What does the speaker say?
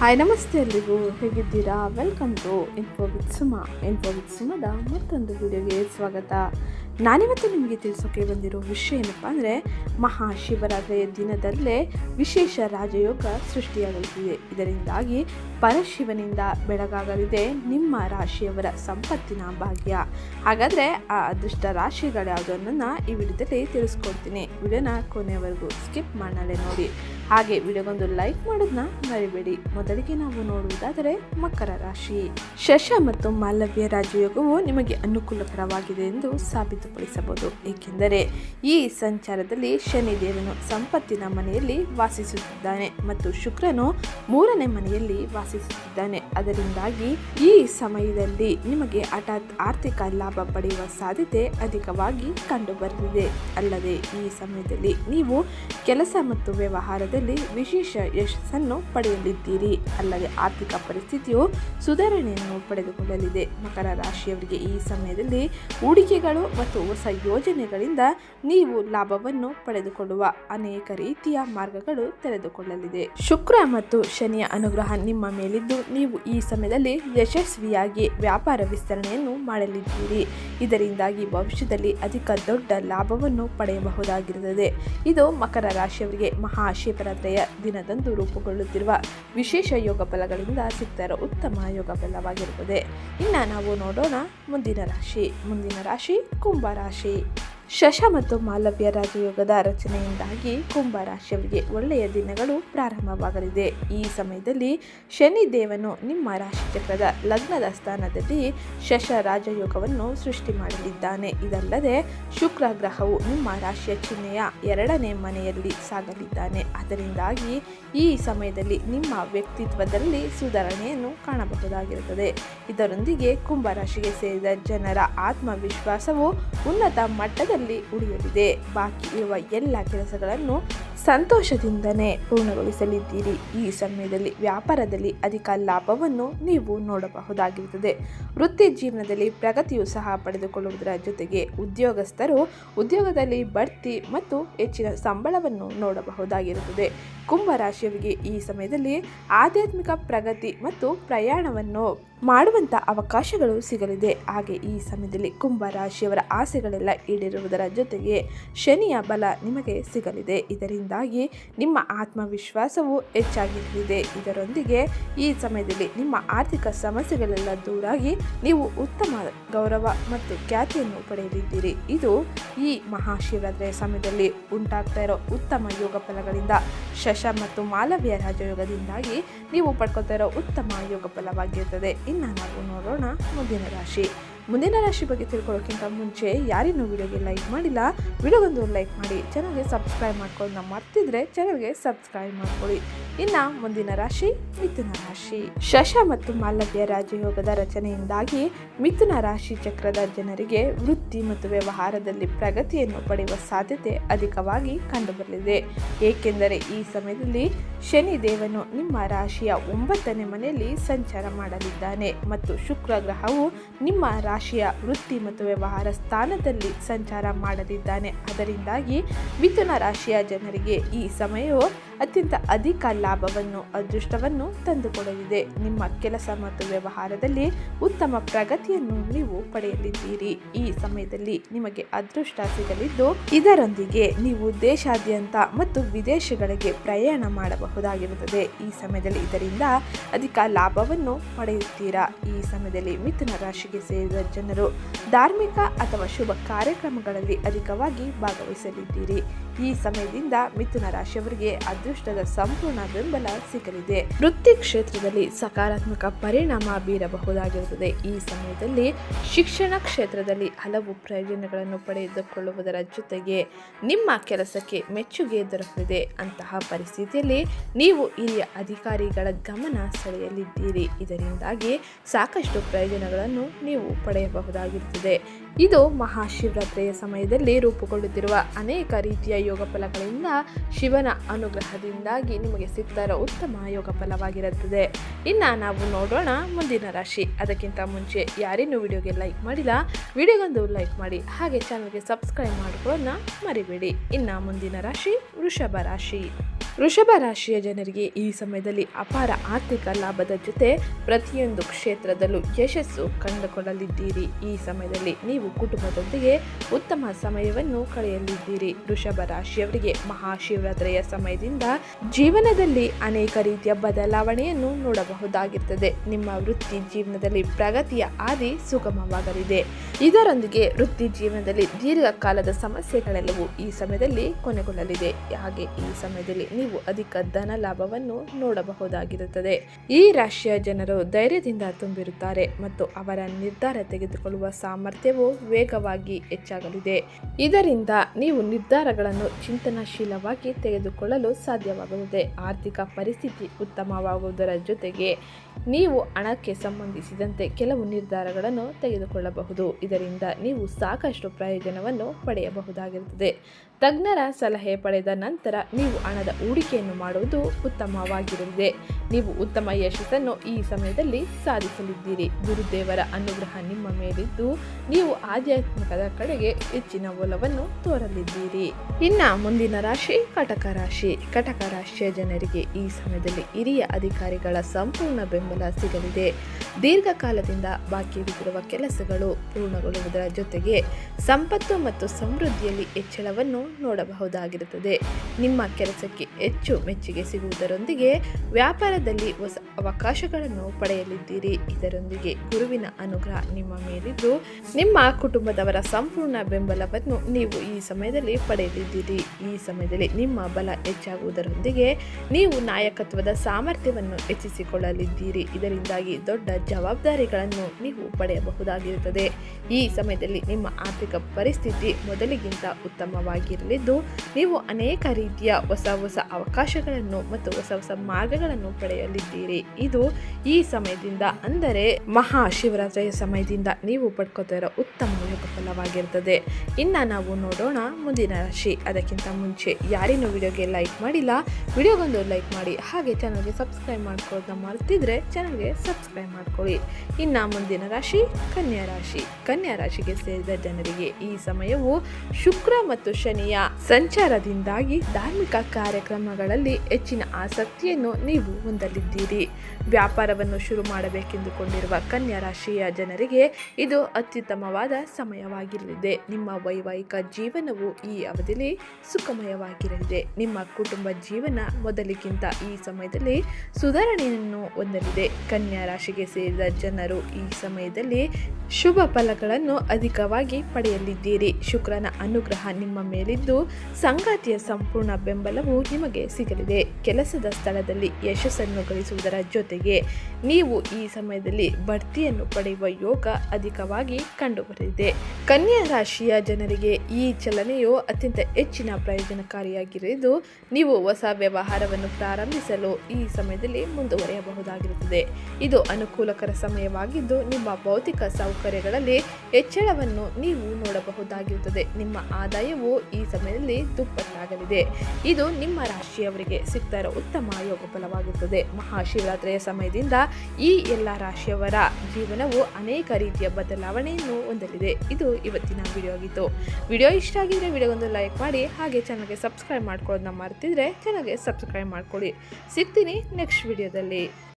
Hi ನಮಸ್ತೆ ಎಲ್ರಿಗೂ. ಹೇಗಿದ್ದೀರಾ? Welcome to info with Suma info with ಸುಮದ ಮತ್ತೊಂದು ವಿಡಿಯೋಗೆ ಸ್ವಾಗತ. ನಾನಿವತ್ತು ನಿಮಗೆ ತಿಳಿಸೋಕೆ ಬಂದಿರೋ ವಿಷಯ ಏನಪ್ಪ ಅಂದರೆ, ಮಹಾಶಿವರಾತ್ರಿಯ ದಿನದಲ್ಲೇ ವಿಶೇಷ ರಾಜಯೋಗ ಸೃಷ್ಟಿಯಾಗಲಿದೆ ಇದರಿಂದಾಗಿ ಪರಶಿವನಿಂದ ಬೆಳಗಾಗಲಿದೆ ನಿಮ್ಮ ರಾಶಿಯವರ ಸಂಪತ್ತಿನ ಭಾಗ್ಯ. ಹಾಗಾದರೆ ಆ ಅದೃಷ್ಟ ರಾಶಿಗಳ್ಯಾವುದನ್ನು ಈ ವಿಡಿಯೋದಲ್ಲಿ ತಿಳಿಸ್ಕೊಡ್ತೀನಿ. ವಿಡಿಯೋನ ಕೊನೆಯವರೆಗೂ ಸ್ಕಿಪ್ ಮಾಡಲೇ ನೋಡಿ. ಹಾಗೆ ವಿಡಿಯೋಗೊಂದು ಲೈಕ್ ಮಾಡೋದನ್ನ ಮರಿಬೇಡಿ. ಮೊದಲಿಗೆ ನಾವು ನೋಡುವುದಾದರೆ ಮಕರ ರಾಶಿ. ಶಶ ಮತ್ತು ಮಾಲವ್ಯ ರಾಜಯೋಗವು ನಿಮಗೆ ಅನುಕೂಲಕರವಾಗಿದೆ ಎಂದು ಸಾಬೀತುಪಡಿಸಬಹುದು. ಏಕೆಂದರೆ ಈ ಸಂಚಾರದಲ್ಲಿ ಶನಿದೇವನು ಸಂಪತ್ತಿನ ಮನೆಯಲ್ಲಿ ವಾಸಿಸುತ್ತಿದ್ದಾನೆ ಮತ್ತು ಶುಕ್ರನು ಮೂರನೇ ಮನೆಯಲ್ಲಿ ವಾಸಿಸುತ್ತಿದ್ದಾನೆ. ಅದರಿಂದಾಗಿ ಈ ಸಮಯದಲ್ಲಿ ನಿಮಗೆ ಹಠಾತ್ ಆರ್ಥಿಕ ಲಾಭ ಪಡೆಯುವ ಸಾಧ್ಯತೆ ಅಧಿಕವಾಗಿ ಕಂಡುಬರಲಿದೆ ಅಲ್ಲದೆ ಈ ಸಮಯದಲ್ಲಿ ನೀವು ಕೆಲಸ ಮತ್ತು ವ್ಯವಹಾರದಲ್ಲಿ ವಿಶೇಷ ಯಶಸ್ಸನ್ನು ಪಡೆಯಲಿದ್ದೀರಿ. ಅಲ್ಲದೆ ಆರ್ಥಿಕ ಪರಿಸ್ಥಿತಿಯು ಸುಧಾರಣೆಯನ್ನು ಪಡೆದುಕೊಳ್ಳಲಿದೆ. ಮಕರ ರಾಶಿಯವರಿಗೆ ಈ ಸಮಯದಲ್ಲಿ ಹೂಡಿಕೆಗಳು ಮತ್ತು ಹೊಸ ಯೋಜನೆಗಳಿಂದ ನೀವು ಲಾಭವನ್ನು ಪಡೆದುಕೊಳ್ಳುವ ಅನೇಕ ರೀತಿಯ ಮಾರ್ಗಗಳು ತೆರೆದುಕೊಳ್ಳಲಿದೆ. ಶುಕ್ರ ಮತ್ತು ಶನಿಯ ಅನುಗ್ರಹ ನಿಮ್ಮ ಮೇಲಿದ್ದು ನೀವು ಈ ಸಮಯದಲ್ಲಿ ಯಶಸ್ವಿಯಾಗಿ ವ್ಯಾಪಾರ ವಿಸ್ತರಣೆಯನ್ನು ಮಾಡಲಿದ್ದೀರಿ. ಇದರಿಂದಾಗಿ ಭವಿಷ್ಯದಲ್ಲಿ ಅಧಿಕ ದೊಡ್ಡ ಲಾಭವನ್ನು ಪಡೆಯಬಹುದಾಗಿರುತ್ತದೆ. ಇದು ಮಕರ ರಾಶಿಯವರಿಗೆ ಮಹಾಶಿವರಾತ್ರಿಯ ದಿನದಂದು ರೂಪುಗೊಳ್ಳುತ್ತಿರುವ ವಿಶೇಷ ಯೋಗ ಫಲಗಳಿಂದ ಸಿಗ್ತಾ ಇರೋ ಉತ್ತಮ ಯೋಗ ಫಲವಾಗಿರುತ್ತದೆ. ಇನ್ನು ನಾವು ನೋಡೋಣ ಮುಂದಿನ ರಾಶಿ. ಮುಂದಿನ ರಾಶಿ ಕುಂಭ ರಾಶಿ. ಶಶ ಮತ್ತು ಮಾಲವ್ಯ ರಾಜಯೋಗದ ರಚನೆಯಿಂದಾಗಿ ಕುಂಭ ರಾಶಿಯವರಿಗೆ ಒಳ್ಳೆಯ ದಿನಗಳು ಪ್ರಾರಂಭವಾಗಲಿದೆ. ಈ ಸಮಯದಲ್ಲಿ ಶನಿ ದೇವನು ನಿಮ್ಮ ರಾಶಿ ಚಕ್ರದ ಲಗ್ನದ ಸ್ಥಾನದಲ್ಲಿ ಶಶ ರಾಜಯೋಗವನ್ನು ಸೃಷ್ಟಿ ಮಾಡಲಿದ್ದಾನೆ. ಇದಲ್ಲದೆ ಶುಕ್ರ ಗ್ರಹವು ನಿಮ್ಮ ರಾಶಿಯ ಚಿಹ್ನೆಯ ಎರಡನೇ ಮನೆಯಲ್ಲಿ ಸಾಗಲಿದ್ದಾನೆ. ಅದರಿಂದಾಗಿ ಈ ಸಮಯದಲ್ಲಿ ನಿಮ್ಮ ವ್ಯಕ್ತಿತ್ವದಲ್ಲಿ ಸುಧಾರಣೆಯನ್ನು ಕಾಣಬಹುದಾಗಿರುತ್ತದೆ. ಇದರೊಂದಿಗೆ ಕುಂಭ ರಾಶಿಗೆ ಸೇರಿದ ಜನರ ಆತ್ಮವಿಶ್ವಾಸವು ಉನ್ನತ ಮಟ್ಟದಲ್ಲಿ ಉಳಿಯಲಿದೆ. ಬಾಕಿ ಇರುವ ಎಲ್ಲ ಕೆಲಸಗಳನ್ನು ಸಂತೋಷದಿಂದನೇ ಪೂರ್ಣಗೊಳಿಸಲಿದ್ದೀರಿ. ಈ ಸಮಯದಲ್ಲಿ ವ್ಯಾಪಾರದಲ್ಲಿ ಅಧಿಕ ಲಾಭವನ್ನು ನೀವು ನೋಡಬಹುದಾಗಿರುತ್ತದೆ. ವೃತ್ತಿ ಜೀವನದಲ್ಲಿ ಪ್ರಗತಿಯು ಸಹ ಪಡೆದುಕೊಳ್ಳುವುದರ ಜೊತೆಗೆ ಉದ್ಯೋಗಸ್ಥರು ಉದ್ಯೋಗದಲ್ಲಿ ಬಡ್ತಿ ಮತ್ತು ಹೆಚ್ಚಿನ ಸಂಬಳವನ್ನು ನೋಡಬಹುದಾಗಿರುತ್ತದೆ. ಕುಂಭ ರಾಶಿಯವರಿಗೆ ಈ ಸಮಯದಲ್ಲಿ ಆಧ್ಯಾತ್ಮಿಕ ಪ್ರಗತಿ ಮತ್ತು ಪ್ರಯಾಣವನ್ನು ಮಾಡುವಂಥ ಅವಕಾಶಗಳು ಸಿಗಲಿದೆ. ಹಾಗೆ ಈ ಸಮಯದಲ್ಲಿ ಕುಂಭ ರಾಶಿಯವರ ಆಸೆಗಳೆಲ್ಲ ಈಡೇರುವುದರ ಜೊತೆಗೆ ಶನಿಯ ಬಲ ನಿಮಗೆ ಸಿಗಲಿದೆ. ಇದರಿಂದಾಗಿ ನಿಮ್ಮ ಆತ್ಮವಿಶ್ವಾಸವು ಹೆಚ್ಚಾಗಿರಲಿದೆ ಇದರೊಂದಿಗೆ ಈ ಸಮಯದಲ್ಲಿ ನಿಮ್ಮ ಆರ್ಥಿಕ ಸಮಸ್ಯೆಗಳೆಲ್ಲ ದೂರಾಗಿ ನೀವು ಉತ್ತಮ ಗೌರವ ಮತ್ತು ಖ್ಯಾತಿಯನ್ನು ಪಡೆಯಲಿದ್ದೀರಿ. ಇದು ಈ ಮಹಾಶಿವರಾತ್ರಿಯ ಸಮಯದಲ್ಲಿ ಉಂಟಾಗ್ತಾ ಇರೋ ಉತ್ತಮ ಯೋಗ ಫಲಗಳಿಂದ, ಶಶ ಮತ್ತು ಮಾಲವ್ಯ ರಾಜಯೋಗದಿಂದಾಗಿ ನೀವು ಪಡ್ಕೊತಾ ಇರೋ ಉತ್ತಮ ಯೋಗ ಫಲವಾಗಿರುತ್ತದೆ ಇನ್ನು ನಾವು ನೋಡೋಣ ಮುಂದಿನ ರಾಶಿ. ಮುಂದಿನ ರಾಶಿ ಬಗ್ಗೆ ತಿಳ್ಕೊಳ್ಳೋಕ್ಕಿಂತ ಮುಂಚೆ ಯಾರಿನ್ನೂ ವಿಡಿಯೋಗೆ ಲೈಕ್ ಮಾಡಿಲ್ಲ, ವಿಡಿಯೋಗೊಂದು ಲೈಕ್ ಮಾಡಿ ಚಾನಲ್ಗೆ ಸಬ್ಸ್ಕ್ರೈಬ್ ಮಾಡ್ಕೊಂಡು ಮರ್ತಿದ್ರೆ ಚಾನಲ್ಗೆ ಸಬ್ಸ್ಕ್ರೈಬ್ ಮಾಡ್ಕೊಳ್ಳಿ. ಇನ್ನು ಮುಂದಿನ ರಾಶಿ ಮಿಥುನ ರಾಶಿ. ಶಶ ಮತ್ತು ಮಾಲವ್ಯ ರಾಜಯೋಗದ ರಚನೆಯಿಂದಾಗಿ ಮಿಥುನ ರಾಶಿ ಚಕ್ರದ ಜನರಿಗೆ ವೃತ್ತಿ ಮತ್ತು ವ್ಯವಹಾರದಲ್ಲಿ ಪ್ರಗತಿಯನ್ನು ಪಡೆಯುವ ಸಾಧ್ಯತೆ ಅಧಿಕವಾಗಿ ಕಂಡುಬರಲಿದೆ. ಏಕೆಂದರೆ ಈ ಸಮಯದಲ್ಲಿ ಶನಿ ದೇವನು ನಿಮ್ಮ ರಾಶಿಯ ಒಂಬತ್ತನೇ ಮನೆಯಲ್ಲಿ ಸಂಚಾರ ಮಾಡಲಿದ್ದಾನೆ ಮತ್ತು ಶುಕ್ರ ಗ್ರಹವು ನಿಮ್ಮ ರಾಶಿಯ ವೃತ್ತಿ ಮತ್ತು ವ್ಯವಹಾರ ಸ್ಥಾನದಲ್ಲಿ ಸಂಚಾರ ಮಾಡಲಿದ್ದಾನೆ ಅದರಿಂದಾಗಿ ಮಿಥುನ ರಾಶಿಯ ಜನರಿಗೆ ಈ ಸಮಯವು ಅತ್ಯಂತ ಅಧಿಕ ಲಾಭವನ್ನು, ಅದೃಷ್ಟವನ್ನು ತಂದುಕೊಡಲಿದೆ. ನಿಮ್ಮ ಕೆಲಸ ಮತ್ತು ವ್ಯವಹಾರದಲ್ಲಿ ಉತ್ತಮ ಪ್ರಗತಿಯನ್ನು ನೀವು ಪಡೆಯಲಿದ್ದೀರಿ. ಈ ಸಮಯದಲ್ಲಿ ನಿಮಗೆ ಅದೃಷ್ಟ ಸಿಗಲಿದ್ದು, ಇದರೊಂದಿಗೆ ನೀವು ದೇಶಾದ್ಯಂತ ಮತ್ತು ವಿದೇಶಗಳಿಗೆ ಪ್ರಯಾಣ ಮಾಡಬಹುದಾಗಿರುತ್ತದೆ. ಈ ಸಮಯದಲ್ಲಿ ಇದರಿಂದ ಅಧಿಕ ಲಾಭವನ್ನು ಪಡೆಯುತ್ತೀರಾ? ಈ ಸಮಯದಲ್ಲಿ ಮಿಥುನ ರಾಶಿಗೆ ಸೇರಿದ ಜನರು ಧಾರ್ಮಿಕ ಅಥವಾ ಶುಭ ಕಾರ್ಯಕ್ರಮಗಳಲ್ಲಿ ಅಧಿಕವಾಗಿ ಭಾಗವಹಿಸಲಿದ್ದೀರಿ. ಈ ಸಮಯದಿಂದ ಮಿಥುನ ರಾಶಿಯವರಿಗೆ ಅದೃಷ್ಟದ ಸಂಪೂರ್ಣ ಬೆಂಬಲ ಸಿಗಲಿದೆ. ವೃತ್ತಿ ಕ್ಷೇತ್ರದಲ್ಲಿ ಸಕಾರಾತ್ಮಕ ಪರಿಣಾಮ ಬೀರಬಹುದಾಗಿರುತ್ತದೆ. ಈ ಸಮಯದಲ್ಲಿ ಶಿಕ್ಷಣ ಕ್ಷೇತ್ರದಲ್ಲಿ ಹಲವು ಪ್ರಯೋಜನಗಳನ್ನು ಪಡೆದುಕೊಳ್ಳುವುದರ ಜೊತೆಗೆ ನಿಮ್ಮ ಕೆಲಸಕ್ಕೆ ಮೆಚ್ಚುಗೆ ದೊರಕಲಿದೆ. ಅಂತಹ ಪರಿಸ್ಥಿತಿಯಲ್ಲಿ ನೀವು ಹಿರಿಯ ಅಧಿಕಾರಿಗಳ ಗಮನ ಸೆಳೆಯಲಿದ್ದೀರಿ. ಇದರಿಂದಾಗಿ ಸಾಕಷ್ಟು ಪ್ರಯೋಜನಗಳನ್ನು ನೀವು ಪಡೆಯಬಹುದಾಗಿರುತ್ತದೆ. ಇದು ಮಹಾಶಿವರಾತ್ರಿಯ ಸಮಯದಲ್ಲಿ ರೂಪುಗೊಳ್ಳುತ್ತಿರುವ ಅನೇಕ ರೀತಿಯ ಯೋಗ ಫಲಗಳಿಂದ ಶಿವನ ಅನುಗ್ರಹದಿಂದಾಗಿ ನಿಮಗೆ ಸಿಗ್ತಾ ಇರೋ ಉತ್ತಮ ಯೋಗ ಫಲವಾಗಿರುತ್ತದೆ. ಇನ್ನು ನಾವು ನೋಡೋಣ ಮುಂದಿನ ರಾಶಿ. ಅದಕ್ಕಿಂತ ಮುಂಚೆ ಯಾರೇನು ವಿಡಿಯೋಗೆ ಲೈಕ್ ಮಾಡಿಲ್ಲ, ವಿಡಿಯೋಗೊಂದು ಲೈಕ್ ಮಾಡಿ, ಹಾಗೆ ಚಾನಲ್ಗೆ ಸಬ್ಸ್ಕ್ರೈಬ್ ಮಾಡಿಕೊಳ್ಳೋಣ ಮರಿಬೇಡಿ. ಇನ್ನು ಮುಂದಿನ ರಾಶಿ ವೃಷಭ ರಾಶಿ. ವೃಷಭ ರಾಶಿಯ ಜನರಿಗೆ ಈ ಸಮಯದಲ್ಲಿ ಅಪಾರ ಆರ್ಥಿಕ ಲಾಭದ ಜೊತೆ ಪ್ರತಿಯೊಂದು ಕ್ಷೇತ್ರದಲ್ಲೂ ಯಶಸ್ಸು ಕಂಡುಕೊಳ್ಳಲಿದ್ದೀರಿ. ಈ ಸಮಯದಲ್ಲಿ ನೀವು ಕುಟುಂಬದೊಂದಿಗೆ ಉತ್ತಮ ಸಮಯವನ್ನು ಕಳೆಯಲಿದ್ದೀರಿ. ವೃಷಭ ರಾಶಿಯವರಿಗೆ ಮಹಾಶಿವರಾತ್ರಿಯ ಸಮಯದಿಂದ ಜೀವನದಲ್ಲಿ ಅನೇಕ ರೀತಿಯ ಬದಲಾವಣೆಯನ್ನು ನೋಡಬಹುದಾಗಿರುತ್ತದೆ. ನಿಮ್ಮ ವೃತ್ತಿ ಜೀವನದಲ್ಲಿ ಪ್ರಗತಿಯ ಹಾದಿ ಸುಗಮವಾಗಲಿದೆ. ಇದರೊಂದಿಗೆ ವೃತ್ತಿ ಜೀವನದಲ್ಲಿ ದೀರ್ಘಕಾಲದ ಸಮಸ್ಯೆಗಳೆಲ್ಲವೂ ಈ ಸಮಯದಲ್ಲಿ ಕೊನೆಗೊಳ್ಳಲಿದೆ. ಹಾಗೆ ಈ ಸಮಯದಲ್ಲಿ ನೀವು ಅಧಿಕ ಧನ ಲಾಭವನ್ನು ನೋಡಬಹುದಾಗಿರುತ್ತದೆ. ಈ ರಾಶಿಯ ಜನರು ಧೈರ್ಯದಿಂದ ತುಂಬಿರುತ್ತಾರೆ ಮತ್ತು ಅವರ ನಿರ್ಧಾರ ತೆಗೆದುಕೊಳ್ಳುವ ಸಾಮರ್ಥ್ಯವು ವೇಗವಾಗಿ ಹೆಚ್ಚಾಗಲಿದೆ. ಇದರಿಂದ ನೀವು ನಿರ್ಧಾರಗಳನ್ನು ಚಿಂತನಾಶೀಲವಾಗಿ ತೆಗೆದುಕೊಳ್ಳಲು ಸಾಧ್ಯವಾಗುತ್ತದೆ. ಆರ್ಥಿಕ ಪರಿಸ್ಥಿತಿ ಉತ್ತಮವಾಗುವುದರ ಜೊತೆಗೆ ನೀವು ಹಣಕ್ಕೆ ಸಂಬಂಧಿಸಿದಂತೆ ಕೆಲವು ನಿರ್ಧಾರಗಳನ್ನು ತೆಗೆದುಕೊಳ್ಳಬಹುದು. ಇದರಿಂದ ನೀವು ಸಾಕಷ್ಟು ಪ್ರಯೋಜನವನ್ನು ಪಡೆಯಬಹುದಾಗಿರುತ್ತದೆ. ತಜ್ಞರ ಸಲಹೆ ಪಡೆದ ನಂತರ ನೀವು ಹಣದ ಹೂಡಿಕೆಯನ್ನು ಮಾಡುವುದು ಉತ್ತಮವಾಗಿರಲಿದೆ ನೀವು ಉತ್ತಮ ಯಶಸ್ಸನ್ನು ಈ ಸಮಯದಲ್ಲಿ ಸಾಧಿಸಲಿದ್ದೀರಿ. ಗುರುದೇವರ ಅನುಗ್ರಹ ನಿಮ್ಮ ಮೇಲಿದ್ದು ನೀವು ಆಧ್ಯಾತ್ಮಿಕದ ಕಡೆಗೆ ಹೆಚ್ಚಿನ ಒಲವನ್ನು ತೋರಲಿದ್ದೀರಿ. ಇನ್ನ ಮುಂದಿನ ರಾಶಿ ಕಟಕ ರಾಶಿ. ಕಟಕ ರಾಶಿಯ ಜನರಿಗೆ ಈ ಸಮಯದಲ್ಲಿ ಹಿರಿಯ ಅಧಿಕಾರಿಗಳ ಸಂಪೂರ್ಣ ಬೆಂಬಲ ಸಿಗಲಿದೆ. ದೀರ್ಘಕಾಲದಿಂದ ಬಾಕಿ ಇರುತ್ತಿರುವ ಕೆಲಸಗಳು ಪೂರ್ಣಗೊಳ್ಳುವುದರ ಜೊತೆಗೆ ಸಂಪತ್ತು ಮತ್ತು ಸಮೃದ್ಧಿಯಲ್ಲಿ ಹೆಚ್ಚಳವನ್ನು ನೋಡಬಹುದಾಗಿರುತ್ತದೆ. ನಿಮ್ಮ ಕೆಲಸಕ್ಕೆ ಹೆಚ್ಚು ಮೆಚ್ಚುಗೆ ಸಿಗುವುದರೊಂದಿಗೆ ವ್ಯಾಪಾರದಲ್ಲಿ ಹೊಸ ಅವಕಾಶಗಳನ್ನು ಪಡೆಯಲಿದ್ದೀರಿ. ಇದರೊಂದಿಗೆ ಗುರುವಿನ ಅನುಗ್ರಹ ನಿಮ್ಮ ಮೇಲಿದ್ದು, ನಿಮ್ಮ ಕುಟುಂಬದವರ ಸಂಪೂರ್ಣ ಬೆಂಬಲವನ್ನು ನೀವು ಈ ಸಮಯದಲ್ಲಿ ಪಡೆಯಲಿದ್ದೀರಿ. ಈ ಸಮಯದಲ್ಲಿ ನಿಮ್ಮ ಬಲ ಹೆಚ್ಚಾಗುವುದರೊಂದಿಗೆ ನೀವು ನಾಯಕತ್ವದ ಸಾಮರ್ಥ್ಯವನ್ನು ಹೆಚ್ಚಿಸಿಕೊಳ್ಳಲಿದ್ದೀರಿ. ಇದರಿಂದಾಗಿ ದೊಡ್ಡ ಜವಾಬ್ದಾರಿಗಳನ್ನು ನೀವು ಪಡೆಯಬಹುದಾಗಿರುತ್ತದೆ. ಈ ಸಮಯದಲ್ಲಿ ನಿಮ್ಮ ಆರ್ಥಿಕ ಪರಿಸ್ಥಿತಿ ಮೊದಲಿಗಿಂತ ಉತ್ತಮವಾಗಿರಲಿದ್ದು, ನೀವು ಅನೇಕ ರೀತಿಯ ಹೊಸ ಹೊಸ ಅವಕಾಶಗಳನ್ನು ಮತ್ತು ಹೊಸ ಹೊಸ ಮಾರ್ಗಗಳನ್ನು ಪಡೆಯಲಿದ್ದೀರಿ. ಇದು ಈ ಸಮಯದಿಂದ ಅಂದರೆ ಮಹಾಶಿವರಾತ್ರಿಯ ಸಮಯದಿಂದ ನೀವು ಪಡ್ಕೋತಾ ಇರೋ ಉತ್ತಮ ಯೋಗ ಫಲವಾಗಿರ್ತದೆ ಇನ್ನು ನಾವು ನೋಡೋಣ ಮುಂದಿನ ರಾಶಿ. ಅದಕ್ಕಿಂತ ಮುಂಚೆ ಯಾರೇನು ವಿಡಿಯೋಗೆ ಲೈಕ್ ಮಾಡಿಲ್ಲ. ವಿಡಿಯೋಗೊಂದು ಲೈಕ್ ಮಾಡಿ. ಹಾಗೆ ಚಾನಲ್ಗೆ ಸಬ್ಸ್ಕ್ರೈಬ್ ಮಾಡ್ಕೊಳ್ಳೋದನ್ನ ಮರ್ತಿದ್ರೆ ಚಾನಲ್ಗೆ ಸಬ್ಸ್ಕ್ರೈಬ್ ಮಾಡ್ಕೊಳ್ಳಿ. ಇನ್ನು ಮುಂದಿನ ರಾಶಿ, ಕನ್ಯಾ ರಾಶಿ. ಕನ್ಯಾ ರಾಶಿಗೆ ಸೇರಿದ ಜನರಿಗೆ ಈ ಸಮಯವು ಶುಕ್ರ ಮತ್ತು ಶನಿಯ ಸಂಚಾರದಿಂದಾಗಿ ಧಾರ್ಮಿಕ ಕಾರ್ಯಕ್ರಮಗಳಲ್ಲಿ ಹೆಚ್ಚಿನ ಆಸಕ್ತಿಯನ್ನು ನೀವು ಹೊಂದಲಿದ್ದೀರಿ. ವ್ಯಾಪಾರವನ್ನು ಶುರು ಮಾಡಬೇಕೆಂದುಕೊಂಡಿರುವ ಕನ್ಯಾ ರಾಶಿಯ ಜನರಿಗೆ ಇದು ಅತ್ಯುತ್ತಮವಾದ ಸಮಯವಾಗಿರಲಿದೆ. ನಿಮ್ಮ ವೈವಾಹಿಕ ಜೀವನವು ಈ ಅವಧಿಯಲ್ಲಿ ಸುಖಮಯವಾಗಿರಲಿದೆ. ನಿಮ್ಮ ಕುಟುಂಬ ಜೀವನ ಮೊದಲಿಗಿಂತ ಈ ಸಮಯದಲ್ಲಿ ಸುಧಾರಣೆಯನ್ನು ಹೊಂದಲಿದೆ. ಕನ್ಯಾ ರಾಶಿಗೆ ಸೇರಿದ ಜನರು ಈ ಸಮಯದಲ್ಲಿ ಶುಭ ಫಲಗಳನ್ನು ಅಧಿಕವಾಗಿ ಪಡೆಯಲಿದ್ದೀರಿ. ಶುಕ್ರನ ಅನುಗ್ರಹ ನಿಮ್ಮ ಮೇಲಿದ್ದು, ಸಂಗಾತಿಯ ಸಂಪೂರ್ಣ ಬೆಂಬಲವು ನಿಮಗೆ ಸಿಗಲಿದೆ ಕೆಲಸದ ಸ್ಥಳದಲ್ಲಿ ಯಶಸ್ಸನ್ನು ಗಳಿಸುವುದರ ಜೊತೆಗೆ ನೀವು ಈ ಸಮಯದಲ್ಲಿ ಬಡ್ತಿಯನ್ನು ಪಡೆಯುವ ಯೋಗ ಅಧಿಕವಾಗಿ ಕಂಡುಬರಲಿದೆ. ಕನ್ಯಾ ರಾಶಿಯ ಜನರಿಗೆ ಈ ಚಲನೆಯು ಅತ್ಯಂತ ಹೆಚ್ಚಿನ ಪ್ರಯೋಜನಕಾರಿಯಾಗಿರುವುದು ನೀವು ಹೊಸ ವ್ಯವಹಾರವನ್ನು ಪ್ರಾರಂಭಿಸಲು ಈ ಸಮಯದಲ್ಲಿ ಮುಂದುವರಿಯಬಹುದಾಗಿರುತ್ತದೆ. ಇದು ಅನುಕೂಲಕರ ಸಮಯವಾಗಿದ್ದು ನಿಮ್ಮ ಭೌತಿಕ ಸೌಕರ್ಯಗಳಲ್ಲಿ ಹೆಚ್ಚಳವನ್ನು ನೀವು ನೋಡಬಹುದಾಗಿರುತ್ತದೆ. ನಿಮ್ಮ ಆದಾಯವು ಈ ಸಮಯದಲ್ಲಿ ದುಪ್ಪಟ್ಟಾಗಲಿದೆ. ಇದು ನಿಮ್ಮ ರಾಶಿಯವರಿಗೆ ಸಿಗ್ತಾ ಇರೋ ಉತ್ತಮ ಯೋಗ ಫಲವಾಗುತ್ತದೆ ಮಹಾಶಿವರಾತ್ರಿಯ ಸಮಯದಿಂದ ಈ ಎಲ್ಲ ರಾಶಿಯವರ ಜೀವನವು ಅನೇಕ ರೀತಿಯ ಬದಲಾವಣೆಯನ್ನು ಹೊಂದಲಿದೆ. ಇದು ಇವತ್ತಿನ ವಿಡಿಯೋ ಆಗಿತ್ತು. ವಿಡಿಯೋ ಇಷ್ಟ ಆಗಿದ್ರೆ ವಿಡಿಯೋಗೊಂದು ಲೈಕ್ ಮಾಡಿ, ಹಾಗೆ ಚಾನಲ್ಗೆ ಸಬ್ಸ್ಕ್ರೈಬ್ ಮಾಡ್ಕೊಳ್ಳೋದನ್ನ ಮರ್ತಿದ್ರೆ ಚಾನಲ್ಗೆ ಸಬ್ಸ್ಕ್ರೈಬ್ ಮಾಡ್ಕೊಳ್ಳಿ. ಸಿಗ್ತೀನಿ ನೆಕ್ಸ್ಟ್ ವಿಡಿಯೋದಲ್ಲಿ